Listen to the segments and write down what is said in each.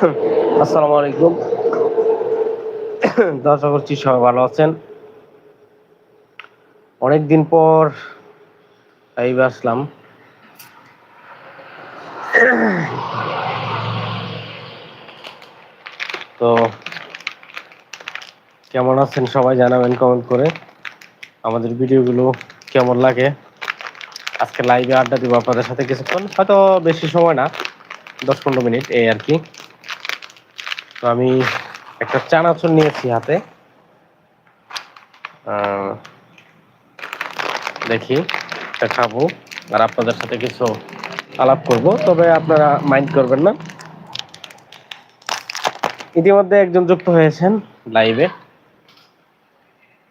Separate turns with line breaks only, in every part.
আসসালামু আলাইকুম দর্শা করছি, সবাই ভালো আছেন? অনেকদিন পর এই আসলাম। তো কেমন আছেন সবাই জানাবেন কমেন্ট করে। আমাদের ভিডিওগুলো কেমন লাগে? আজকে লাইভে আড্ডা দিব আপনাদের সাথে কিছুক্ষণ, হয়তো বেশি সময় না, দশ পনেরো মিনিট, এই আর কি। তো আমি একটা চানাচুর নিয়েছি হাতে। দেখি, এটা খাব আর আপনাদের সাথে কিছু আলাপ করব, তবে আপনারা মাইন্ড করবেন না। ইতিমধ্যে একজন যুক্ত হয়েছেন লাইভে।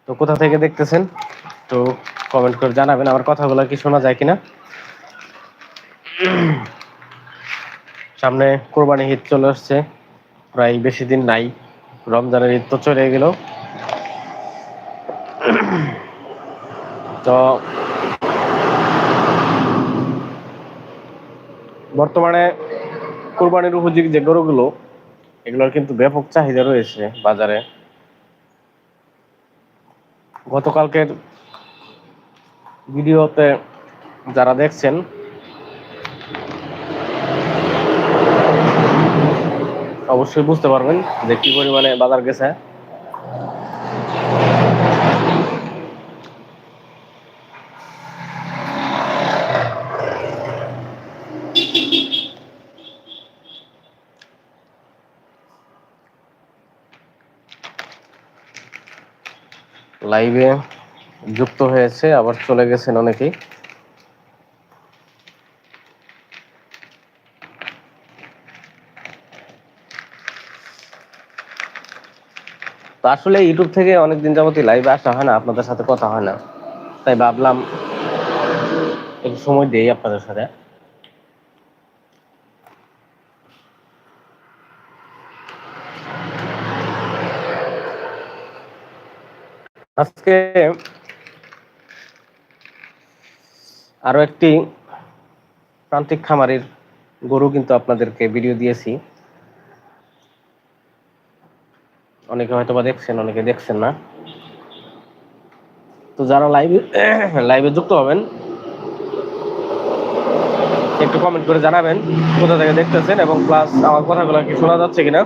তো কোথা থেকে দেখতেছেন? তো কমেন্ট করে জানাবেন, আমার কথাগুলো কি শোনা যায় কিনা। সামনে কোরবানি ঈদ চলে আসছে। প্রায় বেশি দিন নাই। রমজানের ঈদ তো চলে গেল। তো বর্তমানে কোরবানির উপযোগী যে গরুগুলো, এগুলোর কিন্তু ব্যাপক চাহিদা রয়েছে বাজারে। গতকালকের ভিডিওতে যারা দেখছেন অবশ্যই বুঝতে পারবেন যে কি পরিমাণে বাজার গেছে। লাইভে যুক্ত হয়েছে, আবার চলে গেছেন অনেকেই। আসলে ইউটিউব থেকে অনেকদিন যাবতই লাইভে আসা হয় না, আপনাদের সাথে কথা হয় না। তাই ভাবলাম একটু সময় দেই আপনাদের সাথে। আজকে আরও একটি প্রান্তিক খামারের গরু কিন্তু আপনাদেরকে ভিডিও দিয়েছি। অনেকে হয়তো বা দেখছেন, অনেকে দেখছেন না। তো যারা লাইভে লাইভে যুক্ত হবেন, একটু কমেন্ট করে জানাবেন কোথা থেকে দেখতেছেন এবং প্লাস আমার কথাগুলো কি শোনা যাচ্ছে কিনা।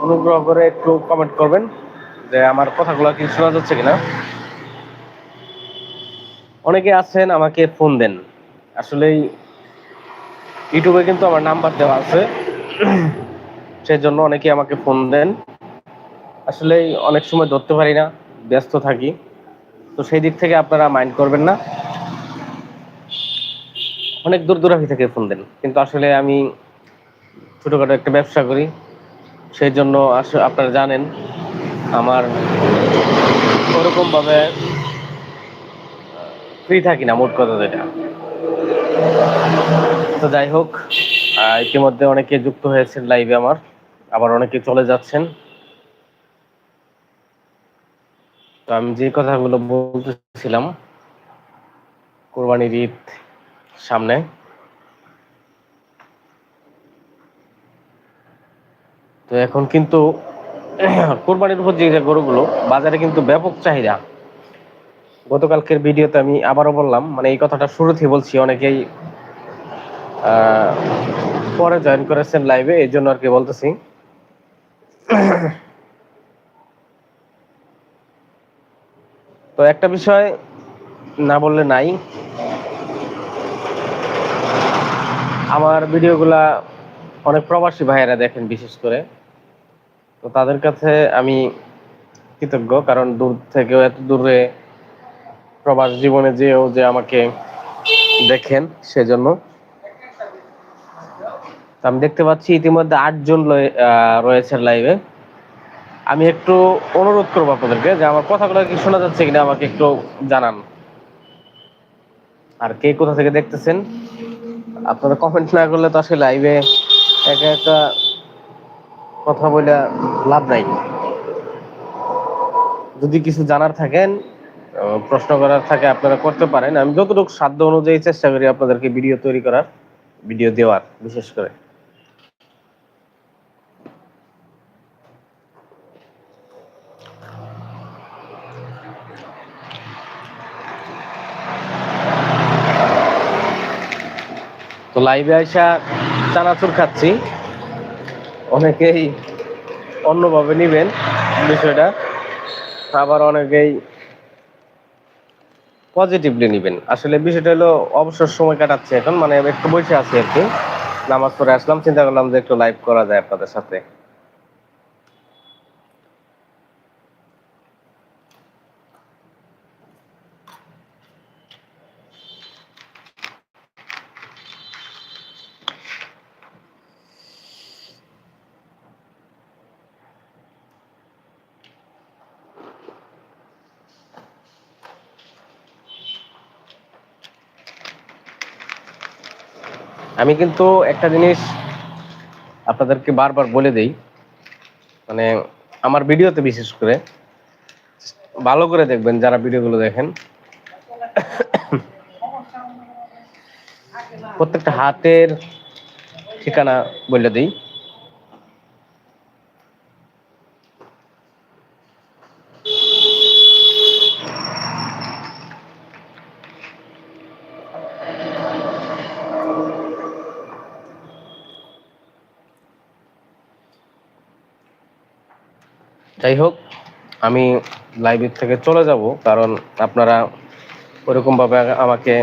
অনুগ্রহ করে একটু কমেন্ট করবেন যে আমার কথাগুলো কি শোনা যাচ্ছে কিনা। অনেকে আছেন, আমাকে ফোন দেন। আসলেই, ইউটিউবে কিন্তু আমার নাম্বার দেওয়া আছে। সেই জন্য অনেকে আমাকে ফোন দেন। আসলে অনেক সময় ধরতে পারি না, ব্যস্ত থাকি। তো সেই দিক থেকে আপনারা মাইন্ড করবেন না। অনেক দূর দূরান্তি থেকে ফোন দেন। কিন্তু আসলে আমি ছোটখাটো একটা ব্যবসা করি, সেই জন্য আপনারা জানেন, আমার ওরকমভাবে ফ্রি থাকি না, মোট কথা যেটা। তো যাই হোক ইতিমধ্যে অনেকে যুক্ত হয়েছেন লাইভে আমার। আবার অনেকে চলে যাচ্ছেন। তো আমি যে কথাগুলো বলতেছিলাম, কোরবানির ঈদ সামনে। তো এখন কিন্তু কোরবানির উপর যে গরুগুলো, বাজারে কিন্তু ব্যাপক চাহিদা। গতকালকের ভিডিওতে আমি আবারও বললাম মানে এই কথাটা শুরুতেই বলছি, অনেকেই পরে জয়েন করেছেন লাইভে এই জন্য আর কি বলতেছি। তো একটা বিষয় না বললে নাই। আমার ভিডিওগুলা অনেক প্রবাসী ভাইয়েরা দেখেন বিশেষ করে। তো তাদের কাছে আমি কৃতজ্ঞ, কারণ দূর থেকেও এত দূরে প্রবাস জীবনে যেও যে আমাকে দেখেন সেজন্য। আমি দেখতে পাচ্ছি ইতিমধ্যে আটজন রয়েছে লাইভে আমি একটু অনুরোধ করব আপনাদেরকে যে আমার কথাগুলো কি শোনা যাচ্ছে কিনা আমাকে একটু জানান। আর কে কোথা থেকে দেখতেছেন? আপনারা কমেন্ট না করলে তো আসলে লাইভে একা একটা কথা বলে লাভ নাই। যদি কিছু জানার থাকেন প্রশ্ন করার থাকে আপনারা করতে পারেন। আমি যতটুকু সাধ্য অনুযায়ী চেষ্টা করি আপনাদেরকে ভিডিও তৈরি করার ভিডিও দেওয়ার, বিশেষ করে। তো লাইভে আইসা চানাচুর খাচ্ছি। অনেকেই অন্যভাবে নিবেন বিষয়টা। আবার অনেকেই পজিটিভলি নিবেন। আসলে বিষয়টা হলো অবসর সময় কাটাচ্ছে এখন মানে একটু বসে আছি আর কি। নামাজ পড়ে আসলাম, চিন্তা করলাম যে একটু লাইভ করা যায় আপনাদের সাথে। আমি কিন্তু একটা জিনিস আপনাদেরকে বারবার বলে দেই মানে আমার ভিডিওতে বিশেষ করে, ভালো করে দেখবেন যারা ভিডিওগুলো দেখেন। প্রত্যেকটা হাতের ঠিকানা বলে দিই। যাই হোক আমি লাইভের থেকে চলে যাব কারণ আপনারা ওরকমভাবে আমাকে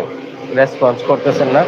রেসপন্স করতেছেন না।